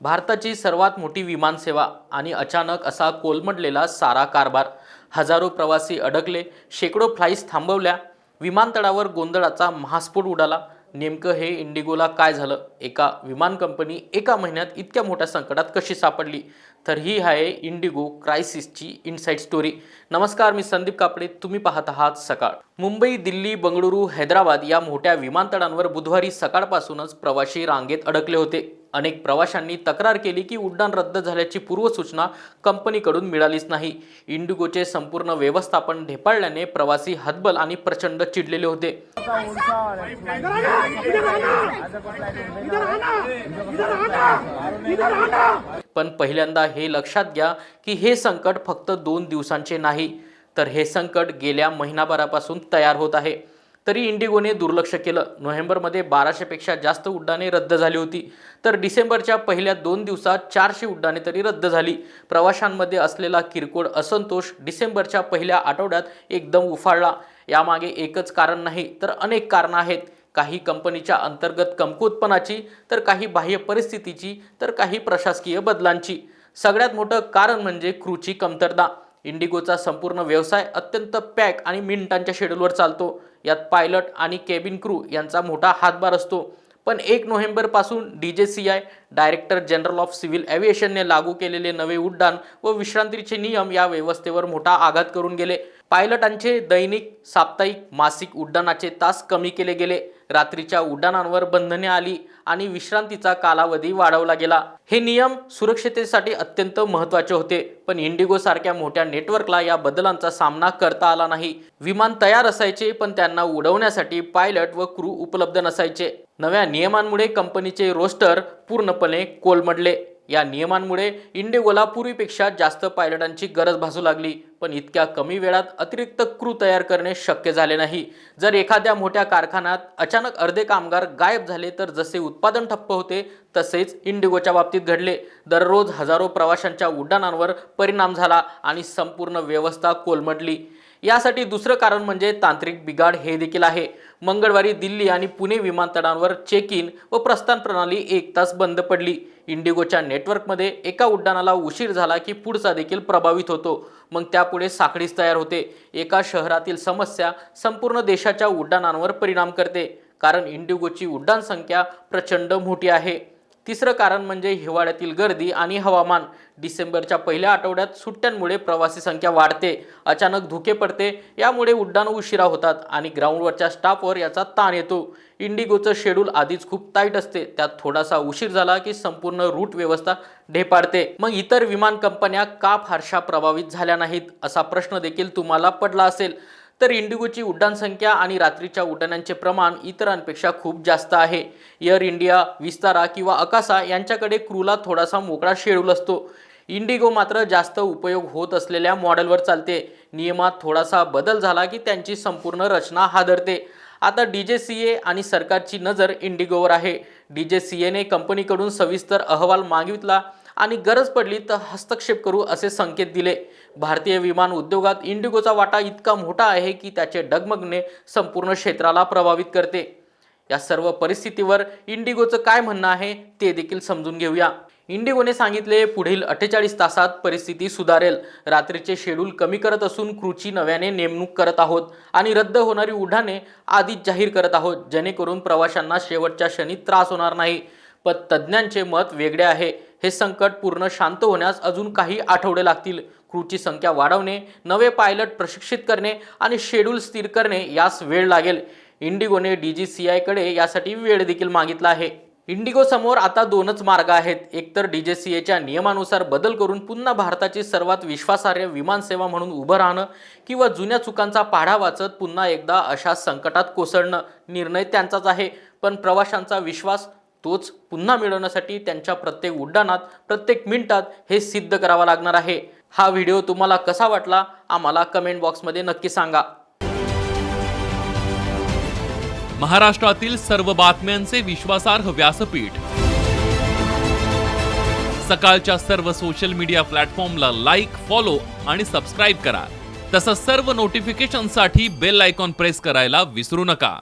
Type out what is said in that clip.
भारताची सर्वात मोठी विमानसेवा आणि अचानक असा कोलमडलेला सारा कारभार. हजारो प्रवासी अडकले शेकडो फ्लाईज थांबवल्या विमानतळावर गोंधळाचा महास्फोट उडाला. नेमकं हे इंडिगोला काय झालं? एका विमान कंपनी एका महिन्यात इतक्या मोठ्या संकटात कशी सापडली? तर ही आहे इंडिगो क्रायसिसची इनसाईड स्टोरी. नमस्कार मी संदीप कापडे. तुम्ही पाहत आहात सकाळ. मुंबई दिल्ली बंगळुरू हैदराबाद या मोठ्या विमानतळांवर बुधवारी सकाळपासूनच प्रवासी रांगेत अडकले होते. अनेक प्रवाशांनी तक्रार केली की उड्डाण रद्द झाल्याची पूर्वसूचना कंपनीकडून मिळालीच नाही. इंडिगोचे संपूर्ण व्यवस्थापन ढेपाळल्याने प्रवासी हतबल आणि प्रचंड चिडलेले होते. पण पहिल्यांदा हे लक्षात घ्या की हे संकट फक्त दोन दिवसांचे नाही तर हे संकट गेल्या महिनाभरापासून तयार होत आहे. तरी इंडिगोने दुर्लक्ष केलं. नोव्हेंबरमध्ये बाराशेपेक्षा जास्त उड्डाणे रद्द झाली होती. तर डिसेंबरच्या पहिल्या दोन दिवसात चारशे उड्डाणे तरी रद्द झाली. प्रवाशांमध्ये असलेला किरकोळ असंतोष डिसेंबरच्या पहिल्या आठवड्यात एकदम उफाळला. यामागे एकच कारण नाही तर अनेक कारणं आहेत. काही कंपनीच्या अंतर्गत कमकुवतपणाची तर काही बाह्य परिस्थितीची तर काही प्रशासकीय बदलांची. सगळ्यात मोठं कारण म्हणजे क्रूची कमतरता. इंडिगोचा संपूर्ण व्यवसाय अत्यंत पॅक आणि मिनिटांच्या शेड्यूलवर चालतो. यात पायलट आणि केबिन क्रू यांचा मोठा हातभार असतो. पण एक नोव्हेंबरपासून D J C I director general of civil एव्हिएशनने लागू केलेले नवे उड्डाण व विश्रांतीचे नियम या व्यवस्थेवर मोठा आघात करून गेले. पायलटांचे दैनिक साप्ताहिक मासिक उड्डाणाचे तास कमी केले गेले. रात्रीच्या उड्डाणांवर बंधने आली आणि विश्रांतीचा कालावधी वाढवला गेला. हे नियम सुरक्षितेसाठी अत्यंत महत्त्वाचे होते. पण इंडिगो सारख्या मोठ्या नेटवर्कला या बदलांचा सामना करता आला नाही. विमान तयार असायचे पण त्यांना उडवण्यासाठी पायलट व क्रू उपलब्ध नसायचे. नव्या नियमांमुळे कंपनीचे रोस्टर पूर्णपणे कोलमडले. या नियमांमुळे इंडिगोला पूर्वीपेक्षा जास्त पायलटांची गरज भासू लागली पण इतक्या कमी वेळात अतिरिक्त क्रू तयार करणे शक्य झाले नाही. जर एखाद्या मोठ्या कारखान्यात अचानक अर्धे कामगार गायब झाले तर जसे उत्पादन ठप्प होते तसेच इंडिगोच्या बाबतीत घडले. दररोज हजारो प्रवाशांच्या उड्डाणांवर परिणाम झाला आणि संपूर्ण व्यवस्था कोलमडली. यासाठी दुसरं कारण म्हणजे तांत्रिक बिघाड हे देखील आहे. मंगळवारी दिल्ली आणि पुणे विमानतळांवर चेक इन व प्रस्थान प्रणाली एक तास बंद पडली. इंडिगोच्या नेटवर्कमध्ये एका उड्डाणाला उशीर झाला की पुढचा देखील प्रभावित होतो. मग त्यापुढे साखळीच तयार होते. एका शहरातील समस्या संपूर्ण देशाच्या उड्डाणांवर परिणाम करते. कारण इंडिगोची उड्डाण संख्या प्रचंड मोठी आहे. तिसरं कारण म्हणजे हिवाळ्यातील गर्दी आणि हवामान. डिसेंबरच्या पहिल्या आठवड्यात सुट्ट्यांमुळे प्रवासी संख्या वाढते. अचानक धुके पडते यामुळे उड्डाण उशिरा होतात आणि ग्राउंडवरच्या स्टाफवर याचा ताण येतो. इंडिगोचं शेड्यूल आधीच खूप टाईट असते. त्यात थोडासा उशीर झाला की संपूर्ण रूट व्यवस्था ढेपाडते मग इतर विमान कंपन्या का फारशा प्रभावित झाल्या नाहीत असा प्रश्न देखील तुम्हाला पडला असेल. तर इंडिगोची उड्डाण संख्या आणि रात्रीच्या उड्डाणांचे प्रमाण इतरांपेक्षा खूप जास्त आहे. एअर इंडिया विस्तारा किंवा अकासा यांच्याकडे क्रूला थोडासा मोकळा शेड्यूल असतो. इंडिगो मात्र जास्त उपयोग होत असलेल्या मॉडेलवर चालते. नियमात थोडासा बदल झाला की त्यांची संपूर्ण रचना हादरते. आता डी जे सी ए आणि सरकारची नजर इंडिगोवर आहे. डी जे सी एने कंपनीकडून सविस्तर अहवाल मागितला. आणि गरज पडली तर हस्तक्षेप करू असे संकेत दिले. भारतीय विमान उद्योगात इंडिगोचा वाटा इतका मोठा आहे की त्याचे डगमगणे संपूर्ण क्षेत्राला प्रभावित करते. या सर्व परिस्थितीवर इंडिगोचं काय म्हणणं आहे ते देखील समजून घेऊया. इंडिगोने सांगितले पुढील अठ्ठेचाळीस तासात परिस्थिती सुधारेल. रात्रीचे शेड्यूल कमी करत असून क्रूची नव्याने नेमणूक करत आहोत आणि रद्द होणारी उड्डाणे आधीच जाहीर करत आहोत जेणेकरून प्रवाशांना शेवटच्या क्षणी त्रास होणार नाही. पण तज्ज्ञांचे मत वेगळे आहे. हे संकट पूर्ण शांत होण्यास अजून काही आठवडे लागतील. क्रूची संख्या वाढवणे नवे पायलट प्रशिक्षित करणे आणि शेड्यूल स्थिर करणे यास वेळ लागेल. इंडिगोने डी जी सी आयकडे यासाठी वेळ देखील मागितला आहे. इंडिगो समोर आता दोनच मार्ग आहेत. एकतर डी जे सी एच्या नियमानुसार बदल करून पुन्हा भारताची सर्वात विश्वासार्ह विमानसेवा म्हणून उभं राहणं किंवा जुन्या चुकांचा पाढा वाचत पुन्हा एकदा अशा संकटात कोसळणं निर्णय त्यांचाच आहे. पण प्रवाशांचा विश्वास तोच पुन्हा मिळवण्यासाठी त्यांच्या प्रत्येक उड्डाणात प्रत्येक मिनिटात हे सिद्ध करावं लागणार आहे. हा व्हिडिओ तुम्हाला कसा वाटला आम्हाला कमेंट बॉक्समध्ये नक्की सांगा. महाराष्ट्रातील सर्व बातम्यांचे विश्वासार्ह व्यासपीठ. सकाळच्या सर्व सोशल मीडिया प्लॅटफॉर्मला लाईक फॉलो आणि सबस्क्राईब करा. तसंच सर्व नोटिफिकेशनसाठी बेल आयकॉन प्रेस करायला विसरू नका.